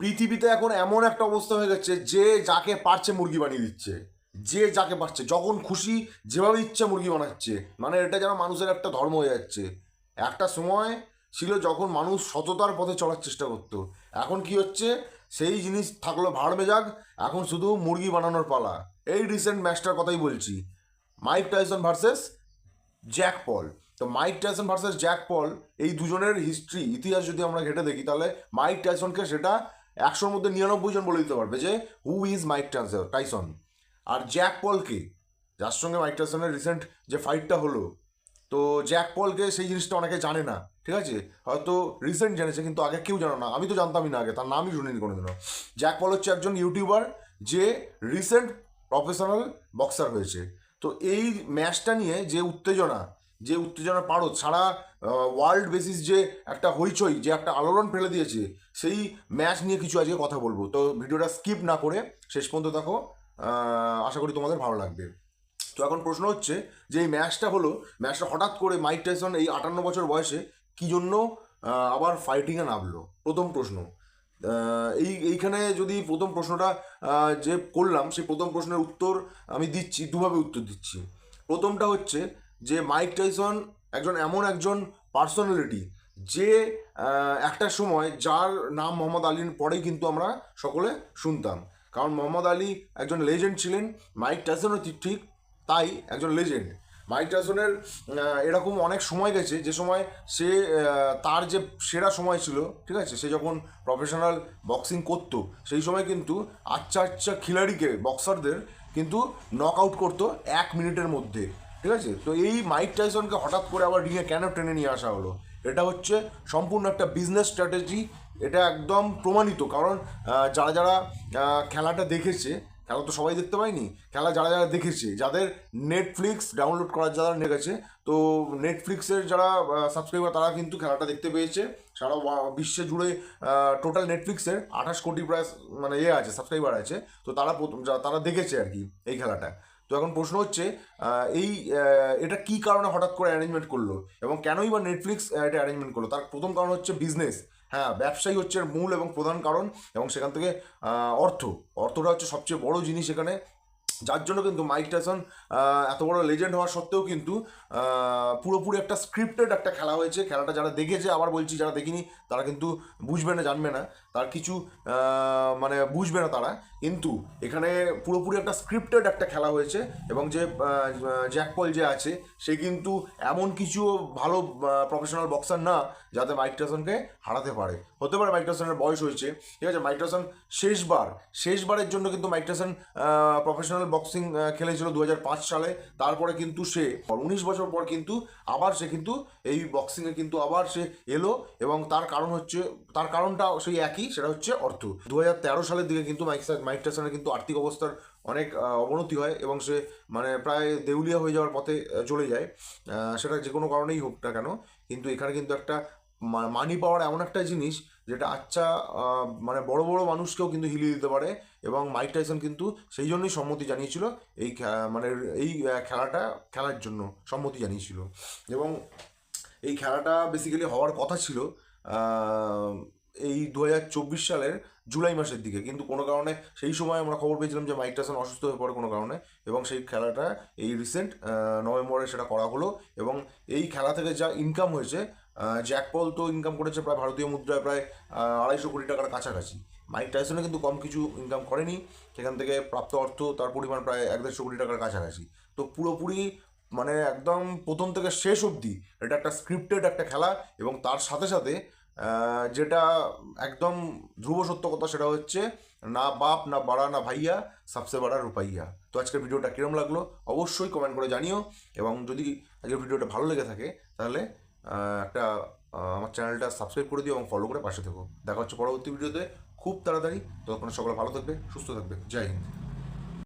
পৃথিবীতে এখন এমন একটা অবস্থা হয়ে গেছে, যে যাকে পারছে মুরগি বানিয়ে দিচ্ছে, যে যাকে পারছে, যখন খুশি যেভাবে ইচ্ছে মুরগি বানাচ্ছে মানে এটা যেন মানুষের একটা ধর্ম হয়ে যাচ্ছে। একটা সময় ছিল যখন মানুষ সততার পথে চলার চেষ্টা করতো, এখন কি হচ্ছে, সেই জিনিস থাকল ভাড় মেজাগ এখন শুধু মুরগি বানানোর পালা। এই রিসেন্ট ম্যাচটার কথাই বলছি। Mike Tyson versus Jack Paul তো Mike Tyson versus Jack Paul এই দুজনের হিস্ট্রি ইতিহাস যদি আমরা ঘেটে দেখি, তাহলে মাইক টাইসনকে সেটা একশোর মধ্যে নিরানব্বই জন বলে দিতে পারবে যে who is Mike Tyson Tyson R Jack পলকে যার সঙ্গে মাইক টাইসনের রিসেন্ট যে ফাইটটা হলো, তো জ্যাক পলকে সেই জিনিসটা অনেকে জানে না, ঠিক আছে? হয়তো রিসেন্ট জেনেছে, কিন্তু আগে কেউ জানো না। আমি তো জানতামই না আগে, তার নামই শুনিনি কোনোদিনও। জ্যাক পল হচ্ছে একজন ইউটিউবার যে রিসেন্ট প্রফেশনাল বক্সার হয়েছে। তো এই ম্যাচটা নিয়ে যে উত্তেজনা যে উত্তেজনা পারদ, সারা ওয়ার্ল্ড বেসিস যে একটা হইচই, যে একটা আলোড়ন ফেলে দিয়েছে, সেই ম্যাচ নিয়ে কিছু আজকে কথা বলব। তো ভিডিওটা স্কিপ না করে শেষ পর্যন্ত দেখো আশা করি তোমাদের ভালো লাগবে। তো এখন প্রশ্ন হচ্ছে যে এই ম্যাচটা হলো ম্যাচটা হঠাৎ করে মাইক টাইসন এই আটান্ন বছর বয়সে কি জন্য আবার ফাইটিংয়ে নামলো? প্রথম প্রশ্ন। এই, এইখানে যদি প্রথম প্রশ্নটা যে করলাম, সেই প্রথম প্রশ্নের উত্তর আমি দিচ্ছি, দুভাবে উত্তর দিচ্ছি। প্রথমটা হচ্ছে যে মাইক টাইসন একজন, এমন একজন পার্সোনালিটি যে একটা সময় যার নাম মোহাম্মদ আলীর পরেই কিন্তু আমরা সকলে শুনতাম। কারণ মোহাম্মদ আলী একজন লেজেন্ড ছিলেন, মাইক টাইসনও ঠিক তাই একজন লেজেন্ড মাইক টাইসনের এরকম অনেক সময় গেছে, যে সময় সে তার যে সেরা সময় ছিল, ঠিক আছে, সে যখন প্রফেশনাল বক্সিং করতো, সেই সময় কিন্তু আচ্ছা আচ্ছা খিলাড়িকে বক্সারদের কিন্তু নক আউট করতো এক মিনিটের মধ্যে। ঠিক আছে? তো এই মাইক টাইসনকে হঠাৎ করে আবার রিঙে কেন টেনে নিয়ে আসা হলো? এটা হচ্ছে সম্পূর্ণ একটা বিজনেস স্ট্র্যাটেজি এটা একদম প্রমাণিত। কারণ যারা যারা খেলাটা দেখেছে, খেলা তো সবাই দেখতে পায়নি, খেলা যারা যারা দেখেছে, যাদের নেটফ্লিক্স ডাউনলোড করার যারা নিয়ে গেছে তো নেটফ্লিক্সের যারা সাবস্ক্রাইবার তারা কিন্তু খেলাটা দেখতে পেয়েছে। সারা বিশ্বে জুড়ে টোটাল নেটফ্লিক্সের আঠাশ কোটি প্রায় মানে ইয়ে আছে সাবস্ক্রাইবার আছে। তো তারা তারা দেখেছে আর কি এই খেলাটা। তো এখন প্রশ্ন হচ্ছে এই এটা কি কারণে হঠাৎ করে অ্যারেঞ্জমেন্ট করল? এবং কেনই বা নেটফ্লিক্স এটা অ্যারেঞ্জমেন্ট করল? তার প্রথম কারণ হচ্ছে বিজনেস হ্যাঁ ব্যবসায়ী হচ্ছে এর মূল এবং প্রধান কারণ এবং সেখান থেকে অর্থ। অর্থটা হচ্ছে সবচেয়ে বড় জিনিস এখানে। যার জন্য কিন্তু মাইক টাইসন এত বড় লেজেন্ড হওয়া সত্ত্বেও কিন্তু পুরোপুরি একটা স্ক্রিপ্টেড একটা খেলা হয়েছে। খেলাটা যারা দেখেছে, আবার বলছি, যারা দেখিনি তারা কিন্তু বুঝবে না, জানবে না। তার কিছু মানে বুঝবে না তারা। কিন্তু এখানে পুরোপুরি একটা স্ক্রিপ্টেড একটা খেলা হয়েছে এবং যে জ্যাকপল যে আছে, সে কিন্তু এমন কিছু ভালো প্রফেশনাল বক্সার না, যাতে মাইক টাইসনকে হারাতে পারে। হতে পারে মাইক টাইসনের বয়স হয়েছে, ঠিক আছে? মাইক টাইসন শেষবার, শেষবারের জন্য কিন্তু মাইক টাইসন প্রফেশনাল বক্সিং খেলেছিল দু হাজার পাঁচ সালে। তারপরে কিন্তু সে, উনিশ বছর পর কিন্তু আবার সে কিন্তু এই বক্সিংয়ে কিন্তু আবার সে এলো এবং তার কারণ হচ্ছে, তার কারণটা সেই একই, সেটা হচ্ছে অর্থ। দু হাজার তেরো সালের দিকে কিন্তু মাইক মাইক টাইসনের কিন্তু আর্থিক অবস্থার অনেক অবনতি হয় এবং সে মানে প্রায় দেউলিয়া হয়ে যাওয়ার পথে চলে যায়। সেটা যে কোনো কারণেই হোক না কেন, কিন্তু এখানে কিন্তু একটা মানি পাওয়ার এমন একটা জিনিস যেটা আচ্ছা মানে বড় বড় মানুষকেও কিন্তু হিলিয়ে দিতে পারে এবং মাইক টাইসন কিন্তু সেই জন্যই সম্মতি জানিয়েছিল এই মানে এই খেলাটা খেলার জন্য সম্মতি জানিয়েছিল। এবং এই খেলাটা বেসিক্যালি হওয়ার কথা ছিল এই দু হাজার চব্বিশ সালের জুলাই মাসের দিকে। কিন্তু কোনো কারণে সেই সময় আমরা খবর পেয়েছিলাম যে মাইক টাইসন অসুস্থ হয়ে পড়ে কোনো কারণে এবং সেই খেলাটা এই রিসেন্ট নভেম্বরে সেটা করা হলো এবং এই খেলা থেকে যা ইনকাম হয়েছে আহ, জ্যাক পল তো ইনকাম করেছে প্রায় ভারতীয় মুদ্রায় প্রায় আড়াইশো কোটি টাকার কাছাকাছি। মাইক টাইসনে কিন্তু কম কিছু ইনকাম করেনি সেখান থেকে প্রাপ্ত অর্থ তার পরিমাণ প্রায় এক দেড়শো কোটি টাকার কাছাকাছি। তো পুরোপুরি মানে একদম প্রথম থেকে শেষ অবধি এটা একটা স্ক্রিপ্টেড একটা খেলা এবং তার সাথে সাথে যেটা একদম ধ্রুব সত্য কথা সেটা হচ্ছে, না বাপ, না বাড়া, না ভাইয়া সবসে বাড়া রুপাইয়া। তো আজকের ভিডিওটা কিরম লাগল অবশ্যই কমেন্ট করে জানিও এবং যদি আজকের ভিডিওটা ভালো লেগে থাকে, তাহলে একটা আমার চ্যানেলটা সাবস্ক্রাইব করে দিও এবং ফলো করে পাশে থেকো। দেখা হচ্ছে পরবর্তী ভিডিওতে। খুব তাড়াতাড়ি। ততক্ষণ সকলে ভালো থাকবে, সুস্থ থাকবে। জয় হিন্দ।